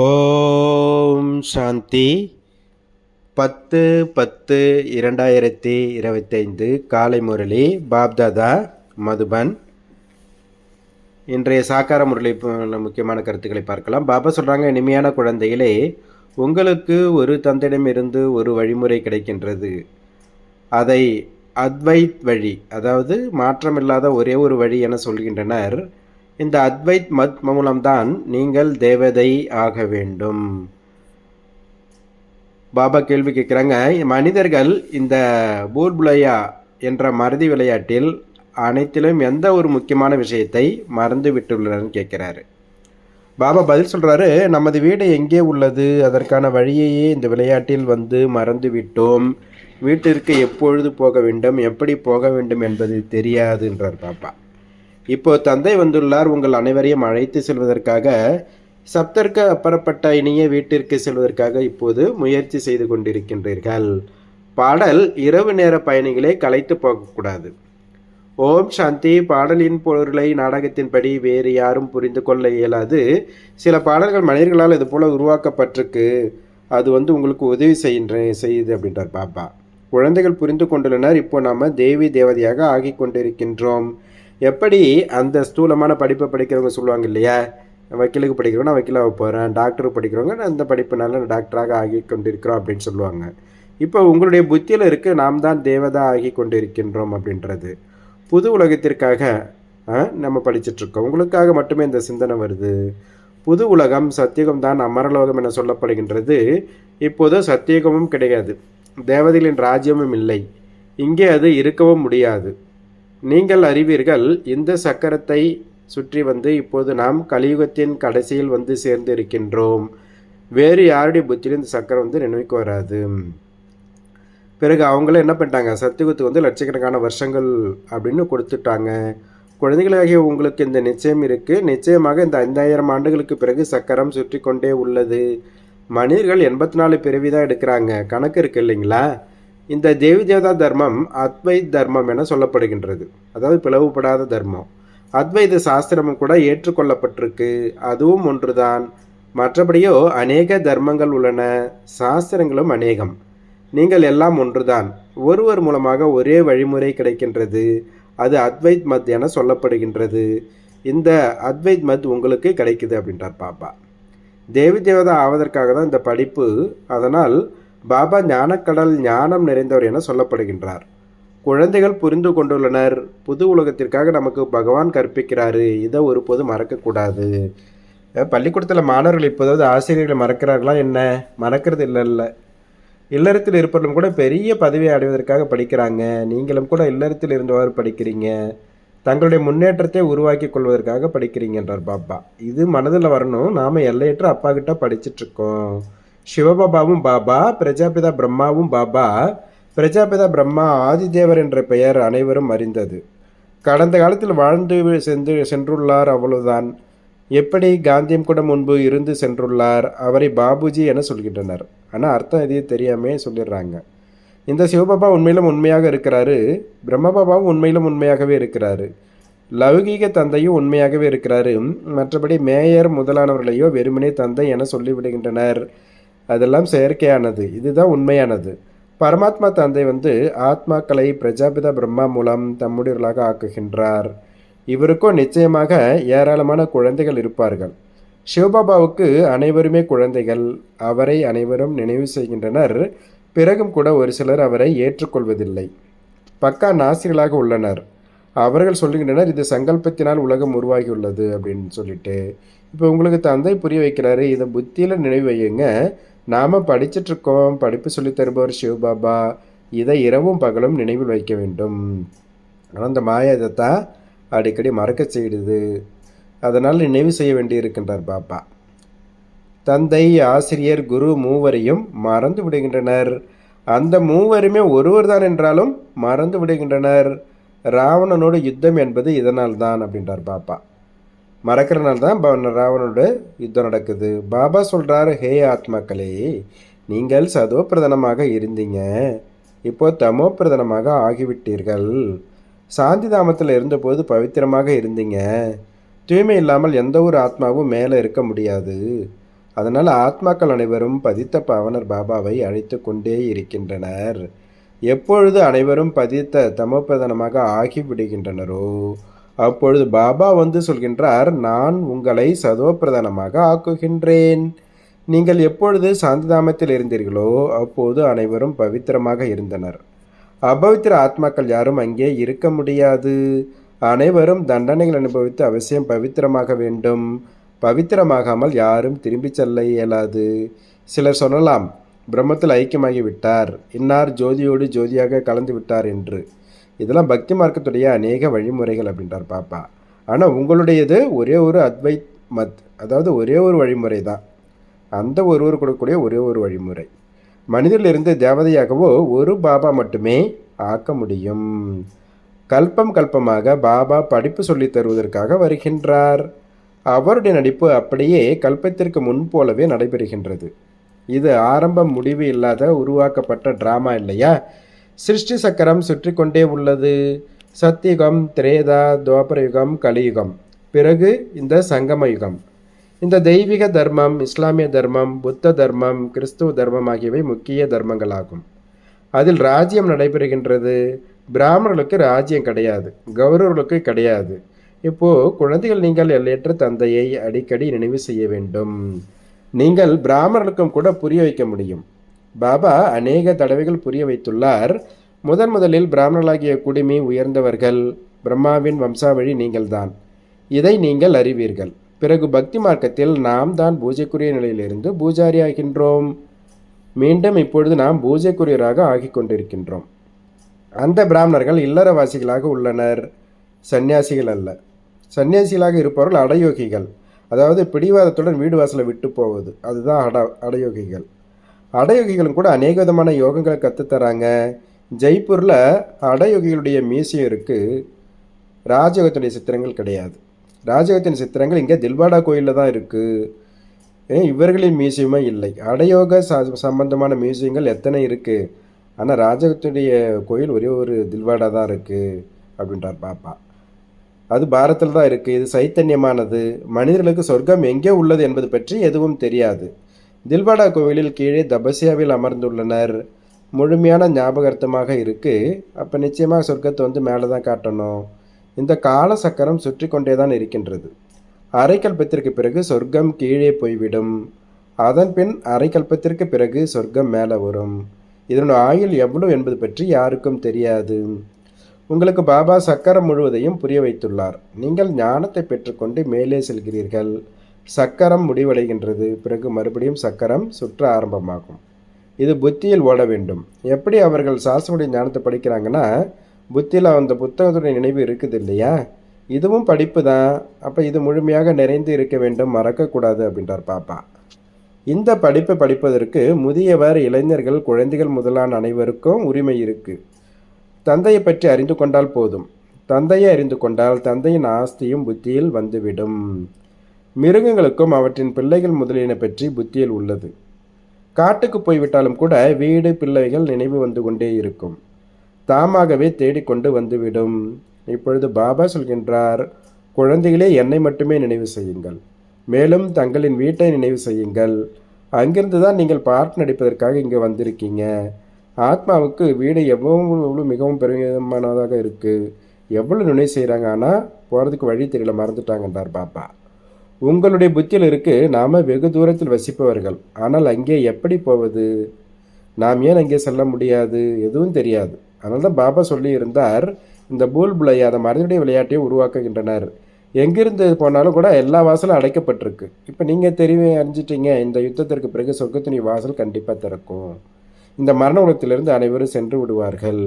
ஓம் சாந்தி. பத்து பத்து இரண்டாயிரத்தி இருபத்தைந்து காலை முரளி பாப்தாதா மதுபன். இன்றைய சாக்கார முரளி முக்கியமான கருத்துக்களை பார்க்கலாம். பாபா சொல்கிறாங்க இனிமையான குழந்தைகளே உங்களுக்கு ஒரு தந்தையிடமிருந்து ஒரு வழிமுறை கிடைக்கின்றது. அதை அத்வைத் வழி அதாவது மாற்றமில்லாத ஒரே ஒரு வழி என சொல்கின்றனர். இந்த அத்வைத் மத் மூலம்தான் நீங்கள் தேவதை ஆக வேண்டும். பாபா கேள்வி கேட்குறாங்க மனிதர்கள் இந்த பூர்புலையா என்ற மறதி விளையாட்டில் அனைத்திலும் எந்த ஒரு முக்கியமான விஷயத்தை மறந்து விட்டுள்ளனர்னு கேட்குறாரு. பாபா பதில் சொல்கிறாரு நமது வீடு எங்கே உள்ளது? அதற்கான வழியையே இந்த விளையாட்டில் வந்து மறந்து விட்டோம். வீட்டிற்கு எப்பொழுது போக வேண்டும்? எப்படி போக வேண்டும் என்பது தெரியாதுன்றார் பாப்பா இப்போ தந்தை வந்துள்ளார் உங்கள் அனைவரையும் அழைத்து செல்வதற்காக. சப்தர்க்கு அப்புறப்பட்ட இனிய வீட்டிற்கு செல்வதற்காக இப்போது முயற்சி செய்து கொண்டிருக்கின்றீர்கள். பாடல் இரவு நேர பயணிகளை கலைத்து போகக்கூடாது. ஓம் சாந்தி பாடலின் பொருளை நாடகத்தின்படி வேறு யாரும் புரிந்து கொள்ள இயலாது. சில பாடல்கள் மனிதர்களால் இது போல உருவாக்கப்பட்டிருக்கு. அது வந்து உங்களுக்கு உதவி செய்கின்ற செய்யுது அப்படின்றார் பாப்பா குழந்தைகள் புரிந்து கொண்டுள்ளனர். இப்போ நாம் தேவி தேவதையாக ஆகி கொண்டிருக்கின்றோம். எப்படி அந்த ஸ்தூலமான படிப்பை படிக்கிறவங்க சொல்லுவாங்க இல்லையா? வக்கீலுக்கு படிக்கிறவங்க நான் வக்கீலாக போகிறேன் டாக்டருக்கு படிக்கிறவங்க நான் இந்த படிப்புனால நான் டாக்டராக ஆகி கொண்டிருக்கிறோம் அப்படின்னு சொல்லுவாங்க. இப்போ உங்களுடைய புத்தியில் இருக்க நாம் தான் தேவதா ஆகி கொண்டிருக்கின்றோம் அப்படின்றது. புது உலகத்திற்காக நம்ம படிச்சிட்ருக்கோம் உங்களுக்காக மட்டுமே இந்த சிந்தனை வருது. புது உலகம் சத்தியகம் தான் அமரலோகம் என சொல்லப்படுகின்றது. இப்போது சத்தியகமும் கிடையாது. தேவதைகளின் ராஜ்யமும் இல்லை. இங்கே அது இருக்கவும் முடியாது. நீங்கள் அறிவீர்கள் இந்த சக்கரத்தை சுற்றி வந்து இப்போது நாம் கலியுகத்தின் கடைசியில் வந்து சேர்ந்து இருக்கின்றோம் வேறு யாருடைய புத்தியிலும் இந்த சக்கரம் வந்து நினைவுக்கு வராது. பிறகு அவங்களே என்ன பண்ணிட்டாங்க சத்தியுகத்துக்கு வந்து லட்சக்கணக்கான வருஷங்கள் அப்படின்னு கொடுத்துட்டாங்க. குழந்தைகளாகிய உங்களுக்கு இந்த நிச்சயம் இருக்குது நிச்சயமாக இந்த ஐந்தாயிரம் ஆண்டுகளுக்கு பிறகு சக்கரம் சுற்றி கொண்டே உள்ளது. மனிதர்கள் எண்பத்தி நாலு பிறவி தான் எடுக்கிறாங்க. கணக்கு இருக்கு இல்லைங்களா? இந்த தேவி தேவதா தர்மம் அத்வைத் தர்மம் என சொல்லப்படுகின்றது. அதாவது பிளவுபடாத தர்மம். அத்வைத சாஸ்திரமும் கூட ஏற்றுக்கொள்ளப்பட்டிருக்கு. அதுவும் ஒன்றுதான். மற்றபடியோ அநேக தர்மங்கள் உள்ளன. சாஸ்திரங்களும் அநேகம். நீங்கள் எல்லாம் ஒன்றுதான். ஒருவர் மூலமாக ஒரே வழிமுறை கிடைக்கின்றது. அது அத்வைத் மத் என சொல்லப்படுகின்றது. இந்த அத்வைத் மத் உங்களுக்கு கிடைக்குது அப்படின்றார் பாப்பா. தேவி தேவதா ஆவதற்காக தான் இந்த படிப்பு. அதனால் பாபா ஞானக்கடல் ஞானம் நிறைந்தவர் என சொல்லப்படுகின்றார். குழந்தைகள் புரிந்து கொண்டுள்ளனர். புது உலகத்திற்காக நமக்கு பகவான் கற்பிக்கிறாரு. இதை ஒருபோது மறக்கக்கூடாது. பள்ளிக்கூடத்தில் மாணவர்கள் இப்போதாவது ஆசிரியர்களை மறக்கிறார்களா என்ன? மறக்கிறது இல்லைல்ல இல்லறத்தில் இருப்பவர்களும் கூட பெரிய பதவியை அடைவதற்காக படிக்கிறாங்க. நீங்களும் கூட இல்லறத்தில் இருந்தவாறு படிக்கிறீங்க. தங்களுடைய முன்னேற்றத்தை உருவாக்கி கொள்வதற்காக படிக்கிறீங்கன்றார் பாபா. இது மனதில் வரணும். நாம் எல்லையற்ற அப்பா கிட்ட படிச்சிட்டு இருக்கோம். சிவபாபாவும் பாபா பிரஜாபிதா பிரம்மாவும் பாபா பிரஜாபிதா பிரம்மா ஆதிதேவர் என்ற பெயர் அனைவரும் அறிந்தது. கடந்த காலத்தில் வாழ்ந்து சென்று சென்றுள்ளார் அவ்வளவுதான். எப்படி காந்தியம் கூட முன்பு இருந்து சென்றுள்ளார் அவரை பாபுஜி என சொல்கின்றனர். ஆனால் அர்த்தம் எதையும் தெரியாமே சொல்லிடுறாங்க. இந்த சிவபாபா உண்மையிலும் உண்மையாக இருக்கிறாரு பிரம்மபாபாவும் உண்மையிலும் உண்மையாகவே இருக்கிறாரு. லௌகீக தந்தையும் உண்மையாகவே இருக்கிறாரு. மற்றபடி மேயர் முதலானவர்களையோ வெறுமனே தந்தை என சொல்லிவிடுகின்றனர். அதெல்லாம் செயற்கையானது. இதுதான் உண்மையானது. பரமாத்மா தந்தை வந்து ஆத்மாக்களை பிரஜாபிதா பிரம்மா மூலம் தம்முடையவர்களாக ஆக்குகின்றார். இவருக்கும் நிச்சயமாக ஏராளமான குழந்தைகள் இருப்பார்கள். சிவபாபாவுக்கு அனைவருமே குழந்தைகள். அவரை அனைவரும் நினைவு செய்கின்றனர். பிறகும் கூட ஒரு சிலர் அவரை ஏற்றுக்கொள்வதில்லை. பக்கா நாசிகளாக உள்ளனர். அவர்கள் சொல்லுகின்றனர் இது சங்கல்பத்தினால் உலகம் உருவாகியுள்ளது அப்படின்னு சொல்லிட்டு. இப்போ உங்களுக்கு தந்தை புரிய வைக்கிறாரு. இதை புத்தியில் நினைவு வையுங்க. நாம் படிச்சிட்டு இருக்கோம் படிப்பு சொல்லித் தருபவர் சிவபாபா. இதை இரவும் பகலும் நினைவில் வைக்க வேண்டும். ஆனால் இந்த மாயா இதைத்தான் அடிக்கடி மறக்க செய்யுது அதனால் நினைவு செய்ய வேண்டியிருக்கின்றார் பாபா. தந்தை ஆசிரியர் குரு மூவரையும் மறந்து விடுகின்றனர். அந்த மூவருமே ஒருவர் தான் என்றாலும் மறந்து விடுகின்றனர். ராவணனோட யுத்தம் என்பது இதனால் தான் அப்படின்றார் பாப்பா மறக்கிறனால தான் ராவணோட யுத்தம் நடக்குது. பாபா சொல்கிறார் ஹே ஆத்மாக்களே நீங்கள் சதோ பிரதானமாக இருந்தீங்க. இப்போ தமோ பிரதானமாக ஆகிவிட்டீர்கள். சாந்தி தாமத்தில் இருந்தபோது பவித்திரமாக இருந்தீங்க. தூய்மை இல்லாமல் எந்த ஒரு ஆத்மாவும் மேலே இருக்க முடியாது. அதனால் ஆத்மாக்கள் அனைவரும் பதித்த பாவனர் பாபாவை அழைத்து கொண்டே இருக்கின்றனர். எப்பொழுது அனைவரும் பதித்த தமோப்பிரதானமாக ஆகிவிடுகின்றனரோ அப்பொழுது பாபா வந்து சொல்கின்றார் நான் உங்களை சதோப்பிரதானமாக ஆக்குகின்றேன். நீங்கள் எப்பொழுது சாந்திதாமத்தில் இருந்தீர்களோ அப்போது அனைவரும் பவித்திரமாக இருந்தனர். அபவித்திர ஆத்மாக்கள் யாரும் அங்கே இருக்க முடியாது. அனைவரும் தண்டனைகள் அனுபவித்து அவசியம் பவித்திரமாக வேண்டும். பவித்திரமாகாமல் யாரும் திரும்பிச் செல்ல இயலாது. சிலர் சொல்லலாம் பிரம்மத்தில் ஐக்கியமாகி விட்டார் இன்னார் ஜோதியோடு ஜோதியாக கலந்து விட்டார் என்று. இதெல்லாம் பக்தி மார்க்கத்துடைய அநேக வழிமுறைகள் அப்படின்றார் பாப்பா. ஆனால் உங்களுடையது ஒரே ஒரு அத்வைத் மத் அதாவது ஒரே ஒரு வழிமுறை தான். அந்த ஒருவர் கொடுக்கக்கூடிய ஒரே ஒரு வழிமுறை. மனிதனிலிருந்து தேவதையாகவோ ஒரு பாபா மட்டுமே ஆக்க முடியும். கல்பம் கல்பமாக பாபா படிப்பு சொல்லித் தருவதற்காக வருகின்றார். அவருடைய நடிப்பு அப்படியே கல்பத்திற்கு முன் போலவே நடைபெறுகின்றது. இது ஆரம்பம் முடிவு இல்லாத உருவாக்கப்பட்ட டிராமா இல்லையா? சிருஷ்டி சக்கரம் சுற்றி கொண்டே உள்ளது. சத்தியுகம் திரேதா துவாபரயுகம் கலியுகம். பிறகு இந்த சங்கம யுகம் இந்த தெய்வீக தர்மம் இஸ்லாமிய தர்மம் புத்த தர்மம் கிறிஸ்துவ தர்மம் ஆகியவை முக்கிய தர்மங்களாகும். அதில் ராஜ்யம் நடைபெறுகின்றது. பிராமணர்களுக்கு ராஜ்யம் கிடையாது. கௌரவர்களுக்கு கிடையாது. இப்போது குழந்தைகள் நீங்கள் எல்லையற்ற தந்தையை அடிக்கடி நினைவு செய்ய வேண்டும். நீங்கள் பிராமணர்களுக்கும் கூட புரிய வைக்க முடியும். பாபா அநேக தடவைகள் புரிய வைத்துள்ளார். முதன் முதலில் பிராமணர்களாகிய குடிமி உயர்ந்தவர்கள் பிரம்மாவின் வம்சாவழி நீங்கள்தான். இதை நீங்கள் அறிவீர்கள். பிறகு பக்தி மார்க்கத்தில் நாம் தான் பூஜைக்குரிய நிலையிலிருந்து பூஜாரி ஆகின்றோம் மீண்டும் இப்பொழுது நாம் பூஜைக்குரியராக ஆகி கொண்டிருக்கின்றோம். அந்த பிராமணர்கள் இல்லறவாசிகளாக உள்ளனர். சந்நியாசிகள் அல்ல. சந்நியாசிகளாக இருப்பவர்கள் அடயோகிகள். அதாவது பிடிவாதத்துடன் வீடு வாசலை விட்டு போவது. அதுதான் அட அடயோகிகள். அடயோகிகளும் கூட அநேக விதமான யோகங்களை கற்றுத்தராங்க ஜெய்ப்பூரில் அடயோகிகளுடைய மியூசியம் இருக்குது ராஜயோகத்துடைய சித்திரங்கள் கிடையாது. ராஜயோகத்தின் சித்திரங்கள் இங்கே தில்வாடா கோயிலில் தான் இருக்குது இவர்களின் மியூசியமே இல்லை. அடயோக ச சம்பந்தமான மியூசியங்கள் எத்தனை இருக்குது ஆனால் ராஜயோகத்துடைய கோயில் ஒரே ஒரு தில்வாடா தான் இருக்குது அப்படின்றார் பாப்பா. அது பாரத்தில் தான் இருக்குது இது சைத்தன்யமானது. மனிதர்களுக்கு சொர்க்கம் எங்கே உள்ளது என்பது பற்றி எதுவும் தெரியாது. தில்வாடா கோவிலில் கீழே தபசியாவில் அமர்ந்துள்ளனர். முழுமையான ஞாபகார்த்தமாக இருக்குது அப்போ நிச்சயமாக சொர்க்கத்தை வந்து மேலே தான் காட்டணும். இந்த கால சக்கரம் சுற்றி கொண்டே தான் இருக்கின்றது. அரைக்கல்பத்திற்கு பிறகு சொர்க்கம் கீழே போய்விடும். அதன் பின் அரைக்கல்பத்திற்கு பிறகு சொர்க்கம் மேலே வரும். இதனுடைய ஆயுள் எவ்வளவு என்பது பற்றி யாருக்கும் தெரியாது. உங்களுக்கு பாபா சக்கரம் முழுவதையும் புரிய வைத்துள்ளார். நீங்கள் ஞானத்தை பெற்றுக்கொண்டு மேலே செல்கிறீர்கள். சக்கரம் முடிவடைகின்றது. பிறகு மறுபடியும் சக்கரம் சுற்ற ஆரம்பமாகும். இது புத்தியில் ஓட வேண்டும். எப்படி அவர்கள் சாஸ்திரமுடைய ஞானத்தை படிக்கிறாங்கன்னா புத்தியில் அந்த புத்தகத்துடைய நினைவு இருக்குது இல்லையா? இதுவும் படிப்பு தான். அப்போ இது முழுமையாக நிறைந்து இருக்க வேண்டும். மறக்கக்கூடாது அப்படின்றார் பாப்பா. இந்த படிப்பை படிப்பதற்கு முதியவர் இளைஞர்கள் குழந்தைகள் முதலான அனைவருக்கும் உரிமை இருக்குது தந்தையை பற்றி அறிந்து கொண்டால் போதும். தந்தையை அறிந்து கொண்டால் தந்தையின் ஆஸ்தியும் புத்தியில் வந்துவிடும். மிருகங்களுக்கும் அவற்றின் பிள்ளைகள் முதலியன பற்றி புத்தியில் உள்ளது. காட்டுக்கு போய்விட்டாலும் கூட வீடு பிள்ளைகள் நினைவு வந்து கொண்டே இருக்கும். தாமாகவே தேடிக்கொண்டு வந்துவிடும். இப்பொழுது பாபா சொல்கின்றார் குழந்தைகளே என்னை மட்டுமே நினைவு செய்யுங்கள். மேலும் தங்களின் வீட்டை நினைவு செய்யுங்கள். அங்கிருந்து தான் நீங்கள் பாட்டு நடிப்பதற்காக இங்கே வந்திருக்கீங்க. ஆத்மாவுக்கு வீடு எவ்வளவு மிகவும் பெருமிதமானதாக இருக்குது எவ்வளோ நுணை செய்கிறாங்க ஆனால் போகிறதுக்கு வழி தெரியல. மறந்துட்டாங்கன்றார் பாப்பா உங்களுடைய புத்தியில் இருக்கு நாம் வெகு தூரத்தில் வசிப்பவர்கள். ஆனால் அங்கே எப்படி போவது? நாம் ஏன் அங்கே செல்ல முடியாது? எதுவும் தெரியாது. அதனால தான் பாபா சொல்லி இருந்தார் இந்த பூல் புலையை அதை மனிதனுடைய விளையாட்டையும் உருவாக்குகின்றனர். எங்கிருந்து போனாலும் கூட எல்லா வாசலும் அடைக்கப்பட்டிருக்கு. இப்போ நீங்கள் தெரிவி அறிஞ்சிட்டீங்க இந்த யுத்தத்திற்கு பிறகு சொர்க்கத்தினி வாசல் கண்டிப்பாக திறக்கும். இந்த மரண உலகத்திலிருந்து அனைவரும் சென்று விடுவார்கள்.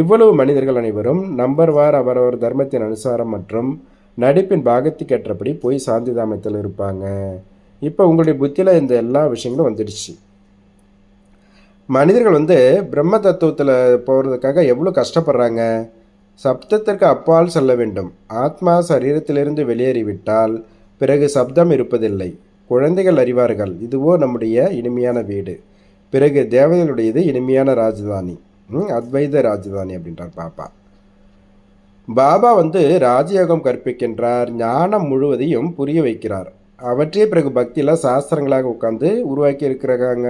இவ்வளவு மனிதர்கள் அனைவரும் நம்பர் வார் அவரவர் தர்மத்தின் அனுசாரம் மற்றும் நடிப்பின் பாகத்துக்கு ஏற்றபடி போய் சாந்திதாமத்தில் இருப்பாங்க. இப்போ உங்களுடைய புத்தியில் இந்த எல்லா விஷயங்களும் வந்துடுச்சு. மனிதர்கள் வந்து பிரம்ம தத்துவத்தில் போகிறதுக்காக எவ்வளோ கஷ்டப்படுறாங்க? சப்தத்திற்கு அப்பால் செல்ல வேண்டும். ஆத்மா சரீரத்திலிருந்து வெளியேறிவிட்டால் பிறகு சப்தம் இருப்பதில்லை. குழந்தைகள் அறிவார்கள். இதுவோ நம்முடைய இனிமையான வீடு. பிறகு தேவதைகளுடையது இனிமையான ராஜதானி. ம், அத்வைத ராஜதானி அப்படின்றார் பாப்பா. பாபா வந்து ராஜயோகம் கற்பிக்கின்றார் ஞானம் முழுவதையும் புரிய வைக்கிறார். அவற்றே பிறகு பக்தியில் சாஸ்திரங்களாக உட்காந்து உருவாக்கி இருக்கிறாங்க.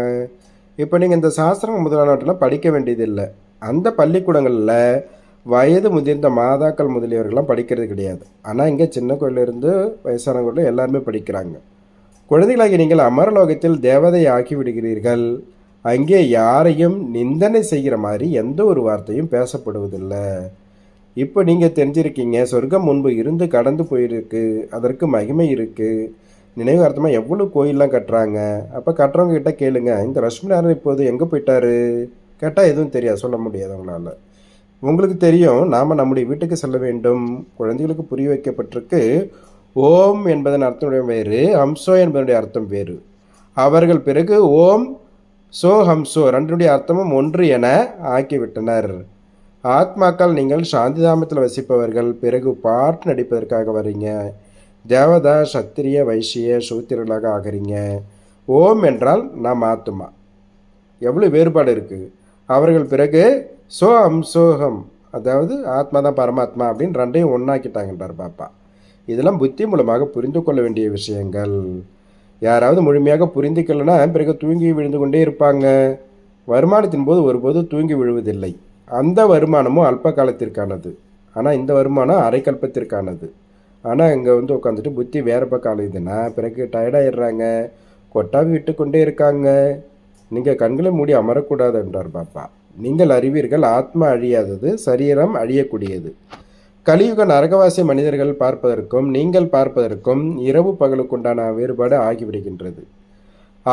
இப்போ நீங்கள் இந்த சாஸ்திரம் முதலானவற்றெல்லாம் படிக்க வேண்டியதில்லை. அந்த பள்ளிக்கூடங்களில் வயது முதிர்ந்த மாதாக்கள் முதலியவர்கள்லாம் படிக்கிறது கிடையாது. ஆனால் இங்கே சின்ன கோயிலிருந்து வயசானவர்கள் எல்லாருமே படிக்கிறாங்க. குழந்தைகளாகி நீங்கள் அமரலோகத்தில் தேவதை ஆக்கி விடுகிறீர்கள். அங்கே யாரையும் நிந்தனை செய்கிற மாதிரி எந்த ஒரு வார்த்தையும் பேசப்படுவதில்லை. இப்போ நீங்கள் தெரிஞ்சிருக்கீங்க. சொர்க்கம் முன்பு இருந்து கடந்து போயிருக்கு. அதற்கு மகிமை இருக்குது நினைவார்த்தமாக எவ்வளோ கோயிலெலாம் கட்டுறாங்க? அப்போ கட்டுறவங்க கிட்டே கேளுங்க. இந்த லட்சுமிநாராயணன் இப்போது எங்கே போயிட்டாரு? கேட்டால் எதுவும் தெரியாது. சொல்ல முடியாது அவங்களால. உங்களுக்கு தெரியும் நாம் நம்முடைய வீட்டுக்கு செல்ல வேண்டும். குழந்தைகளுக்கு புரிய வைக்கப்பட்டிருக்கு. ஓம் என்பதன் அர்த்தம் வேறு ஹம்சோ என்பதனுடைய அர்த்தம் வேறு. அவர்கள் பிறகு ஓம் சோ ஹம்சோ ரெண்டுடைய அர்த்தமும் ஒன்று என ஆக்கிவிட்டனர். ஆத்மாக்கள் நீங்கள் சாந்திதாமத்தில் வசிப்பவர்கள் பிறகு பாட்டு நடிப்பதற்காக வரீங்க தேவதா சத்திரிய வைசிய சூத்திரர்களாக ஆகிறீங்க. ஓம் என்றால் நாம் ஆத்மா எவ்வளோ வேறுபாடு இருக்குது அவர்கள் பிறகு சோகம் சோகம் அதாவது ஆத்மா தான் பரமாத்மா அப்படின்னு ரெண்டையும் ஒன்றாக்கிட்டாங்கன்றார் பாப்பா. இதெல்லாம் புத்தி மூலமாக புரிந்து கொள்ள வேண்டிய விஷயங்கள். யாராவது முழுமையாக புரிந்துக்கலைன்னா பிறகு தூங்கி விழுந்து கொண்டே இருப்பாங்க. வருமானத்தின் போது ஒருபோது தூங்கி விழுவதில்லை. அந்த வருமானமும் அல்ப காலத்திற்கானது. ஆனால் இந்த வருமானம் அரைக்கல்பத்திற்கானது ஆனால் இங்கே வந்து உட்காந்துட்டு புத்தி வேறு பக்கம் அலையுதுன்னா பிறகு டயர்டாயிடுறாங்க கொட்டாவி விட்டு கொண்டே இருக்காங்க. நீங்கள் கண்களை மூடி அமரக்கூடாது என்றார் பாப்பா. நீங்கள் அறிவீர்கள் ஆத்மா அழியாதது சரீரம் அழியக்கூடியது. கலியுக நரகவாசி மனிதர்கள் பார்ப்பதற்கும் நீங்கள் பார்ப்பதற்கும் இரவு பகலுக்குண்டான வேறுபாடு ஆகிவிடுகின்றது.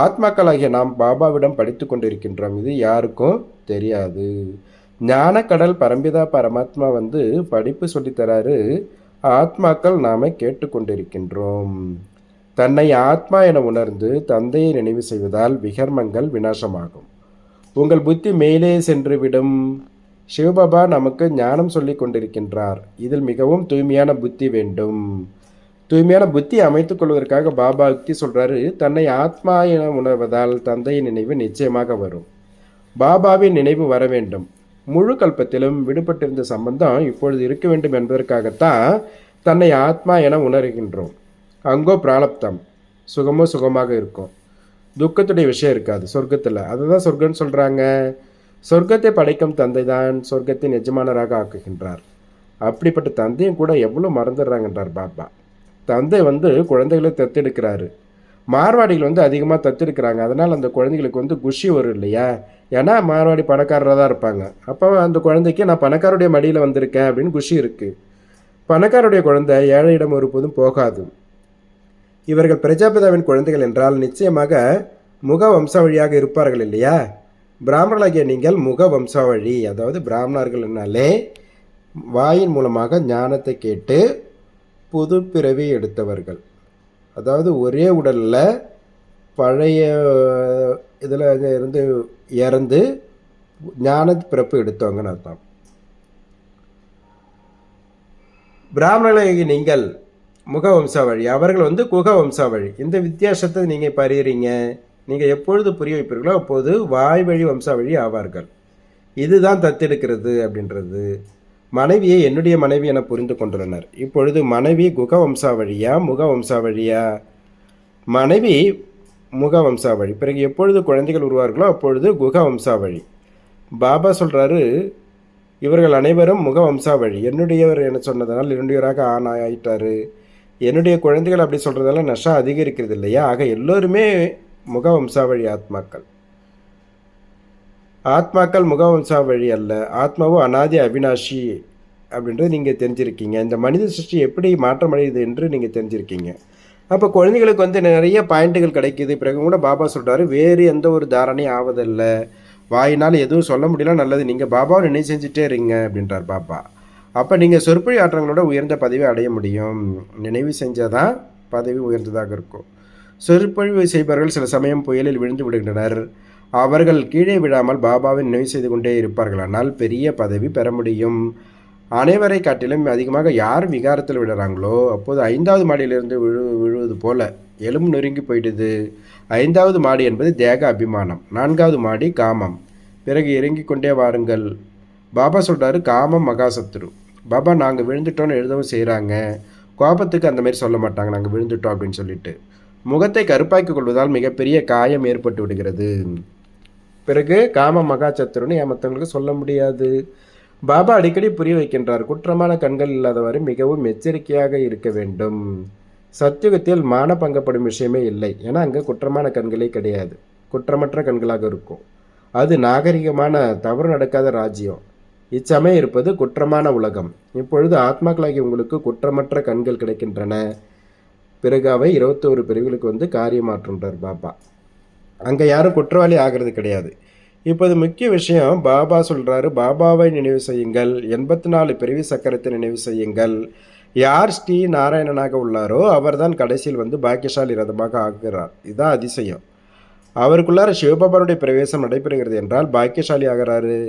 ஆத்மாக்களாகிய நாம் பாபாவிடம் படித்து கொண்டிருக்கின்றோம். இது யாருக்கும் தெரியாது. ஞானக்கடல் பரம்பிதா பரமாத்மா வந்து படிப்பு சொல்லித்தராரு ஆத்மாக்கள் நாம கேட்டுக்கொண்டிருக்கின்றோம் தன்னை ஆத்மா என உணர்ந்து தந்தையை நினைவு செய்வதால் விகர்மங்கள் விநாசமாகும். உங்கள் புத்தி மேலே சென்றுவிடும் சிவபாபா நமக்கு ஞானம் சொல்லி கொண்டிருக்கின்றார். இதில் மிகவும் தூய்மையான புத்தி வேண்டும். தூய்மையான புத்தி அமைத்துக் கொள்வதற்காக பாபா யுக்தி சொல்றாரு தன்னை ஆத்மா என உணர்வதால் தந்தையின் நினைவு நிச்சயமாக வரும். பாபாவின் நினைவு வர வேண்டும். முழு கல்பத்திலும் விடுபட்டிருந்த சம்பந்தம் இப்பொழுது இருக்க வேண்டும் என்பதற்காகத்தான் தன்னை ஆத்மா என உணர்கின்றோம். அங்கோ பிராலப்தம் சுகமோ சுகமாக இருக்கும். துக்கத்துடைய விஷயம் இருக்காது. சொர்க்கத்தில். அதுதான் சொர்க்கம்னு சொல்கிறாங்க சொர்க்கத்தை படைக்கும் தந்தை தான் சொர்க்கத்தின் எஜமானராக ஆக்குகின்றார். அப்படிப்பட்ட தந்தையும் கூட எவ்வளோ மறந்துடுறாங்கன்றார் பாபா. தந்தை வந்து குழந்தைகளை தத்தெடுக்கிறாரு. மார்வாடிகள் வந்து அதிகமாக தத்திருக்கிறாங்க. அதனால் அந்த குழந்தைகளுக்கு வந்து குஷி வரும் இல்லையா? ஏன்னா மார்வாடி பணக்காரராக தான் இருப்பாங்க. அப்போ அந்த குழந்தைக்கு நான் பணக்காரருடைய மடியில் வந்திருக்கேன் அப்படின்னு குஷி இருக்குது பணக்காரருடைய குழந்தை ஏழையிடம் ஒருபோதும் போகாது. இவர்கள் பிரஜாபிதாவின் குழந்தைகள் என்றால் நிச்சயமாக முக வம்சாவழியாக இருப்பார்கள் இல்லையா? பிராமணர்களாகிய நீங்கள் முக வம்சாவழி அதாவது பிராமணர்கள்னாலே வாயின் மூலமாக ஞானத்தை கேட்டு புது பிறவி எடுத்தவர்கள். அதாவது ஒரே உடலில் பழைய இதில் இருந்து இறந்து ஞான பிறப்பு எடுத்தவங்கன்னு அர்த்தம். பிராமணர்களாகிய நீங்கள் முக வம்சாவழி அவர்கள் வந்து குக வம்சாவழி இந்த வித்தியாசத்தை நீங்கள் பறியறீங்க நீங்கள் எப்பொழுது புரிய வைப்பீர்களோ அப்போது வாய் வழி வம்சாவழி ஆவார்கள். இதுதான் தத்தெடுக்கிறது அப்படின்றது. மனைவியை என்னுடைய மனைவி என புரிந்து கொண்டுள்ளனர். இப்பொழுது மனைவி குக வம்சாவழியா முக வம்சாவழியா மனைவி முக வம்சாவழி பிறகு எப்பொழுது குழந்தைகள் உருவார்களோ அப்பொழுது குக வம்சாவழி பாபா சொல்கிறாரு இவர்கள் அனைவரும் முக வம்சாவழி என்னுடையவர் என சொன்னதனால் என்னுடையவராக ஆண் ஆயிட்டார். என்னுடைய குழந்தைகள் அப்படி சொல்கிறதால நஷா அதிகரிக்கிறது இல்லையா ஆக எல்லோருமே முக வம்சாவழி ஆத்மாக்கள். ஆத்மாக்கள் முகவம்சா வழி அல்ல. ஆத்மாவும் அனாதி அவினாஷி அப்படின்றது நீங்கள் தெரிஞ்சிருக்கீங்க. இந்த மனித சிருஷ்டி எப்படி மாற்றம் அடையுது என்று நீங்கள் தெரிஞ்சிருக்கீங்க. அப்போ குழந்தைகளுக்கு வந்து நிறைய பாயிண்ட்டுகள் கிடைக்கிது. பிறகு கூட பாபா சொல்கிறாரு வேறு எந்த ஒரு தாரணையும் ஆவதில்லை. வாயினால் எதுவும் சொல்ல முடியல நல்லது. நீங்கள் பாபாவை நினைவு செஞ்சுட்டே இருங்க அப்படின்றார் பாபா. அப்போ நீங்கள் சொற்பொழி ஆற்றங்களோட உயர்ந்த பதவி அடைய முடியும். நினைவு செஞ்சால் தான் பதவி உயர்ந்ததாக இருக்கும். சொற்பொழிவு செய்பவர்கள் சில சமயம் புயலில் விழுந்து விடுகின்றனர். அவர்கள் கீழே விழாமல் பாபாவை நினைவு செய்து கொண்டே இருப்பார்களானால் பெரிய பதவி பெற முடியும். அனைவரை காட்டிலும் அதிகமாக யார் விகாரத்தில் விடுறாங்களோ அப்போது ஐந்தாவது மாடியிலிருந்து விழு விழுவது போல எலும்பு நொறுங்கி போயிடுது. ஐந்தாவது மாடி என்பது தேக அபிமானம் நான்காவது மாடி காமம். பிறகு இறங்கி கொண்டே வாருங்கள். பாபா சொல்கிறாரு காமம் மகாசத்ரு. பாபா நாங்கள் விழுந்துட்டோன்னு எழுதவும் செய்கிறாங்க கோபத்துக்கு அந்த மாதிரி சொல்ல மாட்டாங்க. நாங்கள் விழுந்துட்டோம் அப்படின்னு சொல்லிட்டு. முகத்தை கருப்பாக்கிக் கொள்வதால் மிகப்பெரிய காயம் ஏற்பட்டு விடுகிறது. பிறகு காம மகாசத்துருன்னு என் மற்றவங்களுக்கு சொல்ல முடியாது. பாபா அடிக்கடி புரிய வைக்கின்றார். குற்றமான கண்கள் இல்லாதவரை மிகவும் எச்சரிக்கையாக இருக்க வேண்டும். சத்தியுகத்தில் மான பங்கப்படும் விஷயமே இல்லை. ஏன்னா அங்கே குற்றமான கண்களே கிடையாது. குற்றமற்ற கண்களாக இருக்கும். அது நாகரிகமான தவறு நடக்காத ராஜ்யம். இச்சமயம் இருப்பது குற்றமான உலகம். இப்பொழுது ஆத்மாக்களாகி உங்களுக்கு குற்றமற்ற கண்கள் கிடைக்கின்றன. பிறகு அவை இருபத்தோரு பிரிவுகளுக்கு வந்து காரியமாற்றுன்றார் பாபா. அங்கே யாரும் குற்றவாளி ஆகிறது கிடையாது. இப்போது முக்கிய விஷயம் பாபா சொல்கிறாரு பாபாவை நினைவு செய்யுங்கள். எண்பத்தி நாலு பிறவி சக்கரத்தை நினைவு செய்யுங்கள். யார் ஸ்ரீ நாராயணனாக உள்ளாரோ அவர்தான் கடைசியில் வந்து பாக்கியசாலி ரதமாக ஆகிறார். இதுதான் அதிசயம். அவருக்குள்ளார சிவபாபாருடைய பிரவேசம் நடைபெறுகிறது என்றால் பாக்கியசாலி ஆகிறாரு.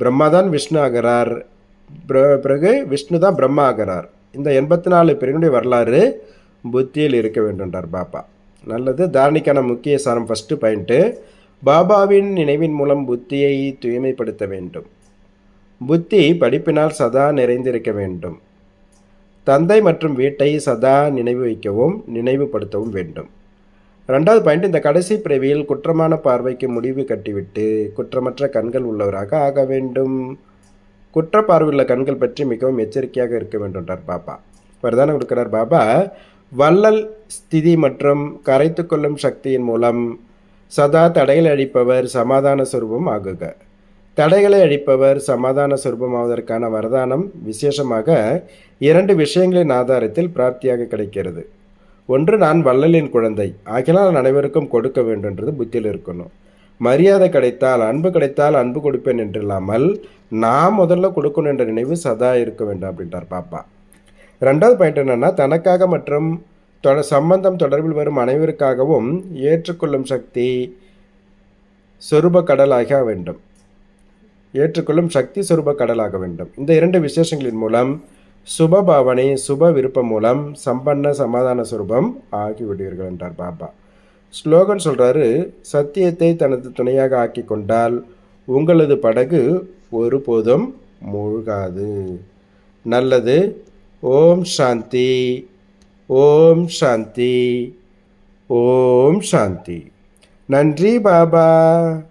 பிரம்மா தான் விஷ்ணு ஆகிறார். பிறகு விஷ்ணு தான் பிரம்மா ஆகிறார். இந்த எண்பத்தி நாலு பிரிவினுடைய வரலாறு புத்தியில் இருக்க வேண்டும்ன்றார் பாபா. நல்லது. தாரணிக்கான முக்கிய சாரம் ஃபஸ்ட்டு பாயிண்ட்டு பாபாவின் நினைவின் மூலம் புத்தியை தூய்மைப்படுத்த வேண்டும். புத்தி படிப்பினால் சதா நிறைந்திருக்க வேண்டும். தந்தை மற்றும் வீட்டை சதா நினைவு வைக்கவும் நினைவுபடுத்தவும் வேண்டும். ரெண்டாவது பாயிண்ட் இந்த கடைசி பிறவியில் குற்றமான பார்வைக்கு முடிவு கட்டிவிட்டு குற்றமற்ற கண்கள் உள்ளவராக ஆக வேண்டும். குற்ற பார்வையுள்ள கண்கள் பற்றி மிகவும் எச்சரிக்கையாக இருக்க வேண்டும்ன்றார் பாபா. வரதானம் கொடுக்கிறார் பாபா. வள்ளல் ஸ்திதி மற்றும் கரைத்து கொள்ளும் சக்தியின் மூலம் சதா தடைகளை அழிப்பவர் சமாதான சுரூபம் ஆகுக. தடைகளை அழிப்பவர் சமாதான சுரூபமாவதற்கான வரதானம் விசேஷமாக இரண்டு விஷயங்களின் ஆதாரத்தில் பிராப்தியாக கிடைக்கிறது. ஒன்று நான் வள்ளலின் குழந்தை. ஆகினால் அனைவருக்கும் கொடுக்க வேண்டும்ன்றது புத்தியில் இருக்கணும். மரியாதை கிடைத்தால் அன்பு கிடைத்தால் அன்பு கொடுப்பேன் என்று இல்லாமல் நான் முதல்ல கொடுக்கணும் என்ற நினைவு சதா இருக்க வேண்டும் அப்படின்றார் பாப்பா. ரெண்டாவது பாயிண்ட் என்னென்னா தனக்காக மற்றும் தொட சம்பந்தம் தொடர்பில் வரும் அனைவருக்காகவும் ஏற்றுக்கொள்ளும் சக்தி சொரூப கடலாக வேண்டும். ஏற்றுக்கொள்ளும் சக்தி சொரூப கடலாக வேண்டும். இந்த இரண்டு விசேஷங்களின் மூலம் சுப பாவனை சுப விருப்பம் மூலம் சம்பன்ன சமாதான சுரூபம் ஆகிவிடுவீர்கள் என்றார் பாபா. ஸ்லோகன் சொல்கிறாரு சத்தியத்தை தனது துணையாக ஆக்கி கொண்டால் உங்களது படகு ஒருபோதும் மூழ்காது. நல்லது ஓம் சாந்தி. ஓம் சாந்தி. ஓம் சாந்தி. நன்றி பாபா.